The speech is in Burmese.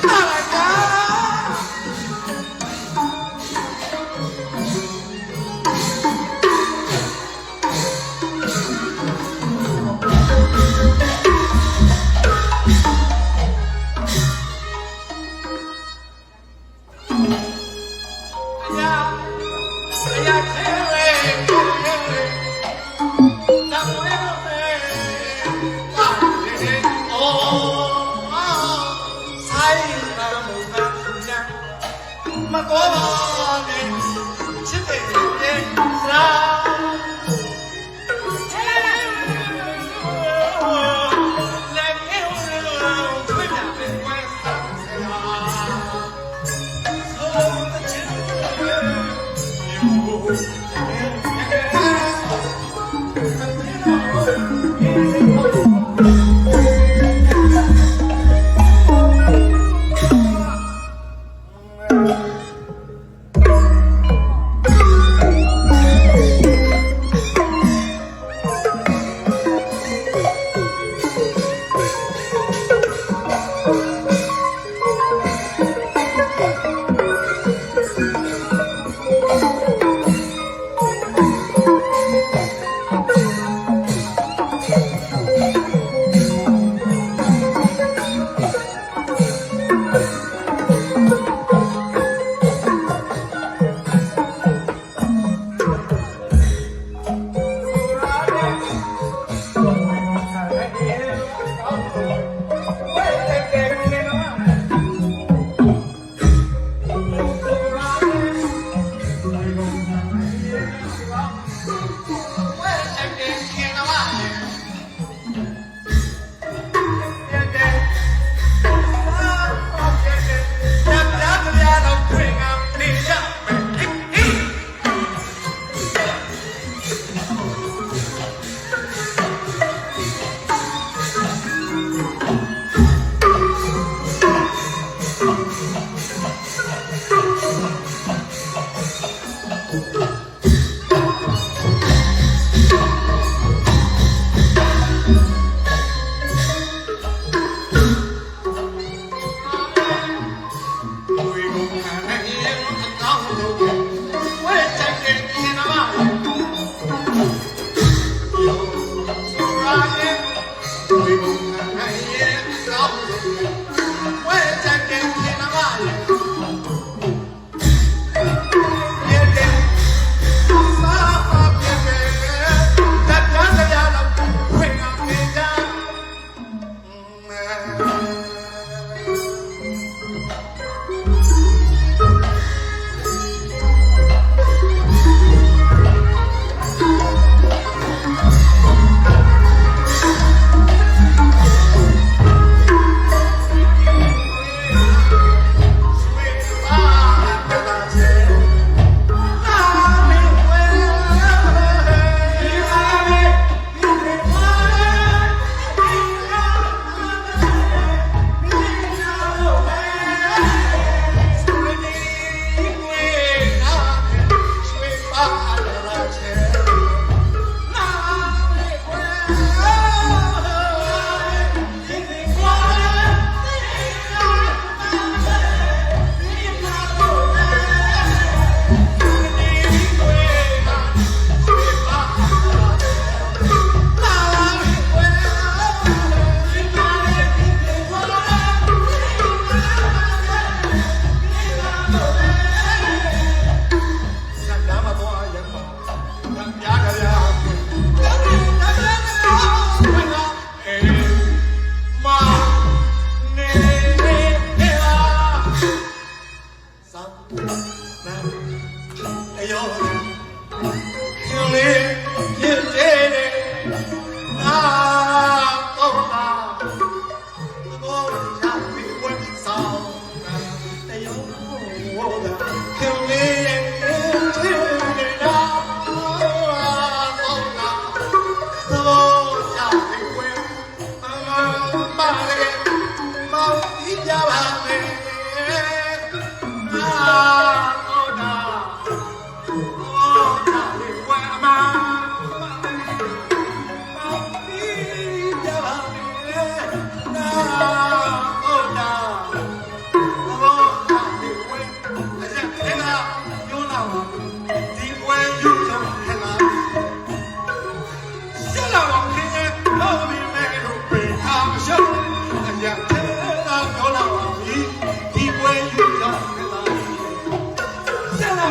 Stop! ကောပါနဲ့ချစ်တယ်ရဲ့စာ Oh don't know. ဒီပွဲရုပ်ကြောင့်ခလာဆက်လာတော့ခင်းရဲ့တော့မင်းမဲ့ကိုပေးထားမရှုံးအရာထဲလာတော့လာပြီဒီပွဲရုပ်ကြောင့်ခလာဆက်လာ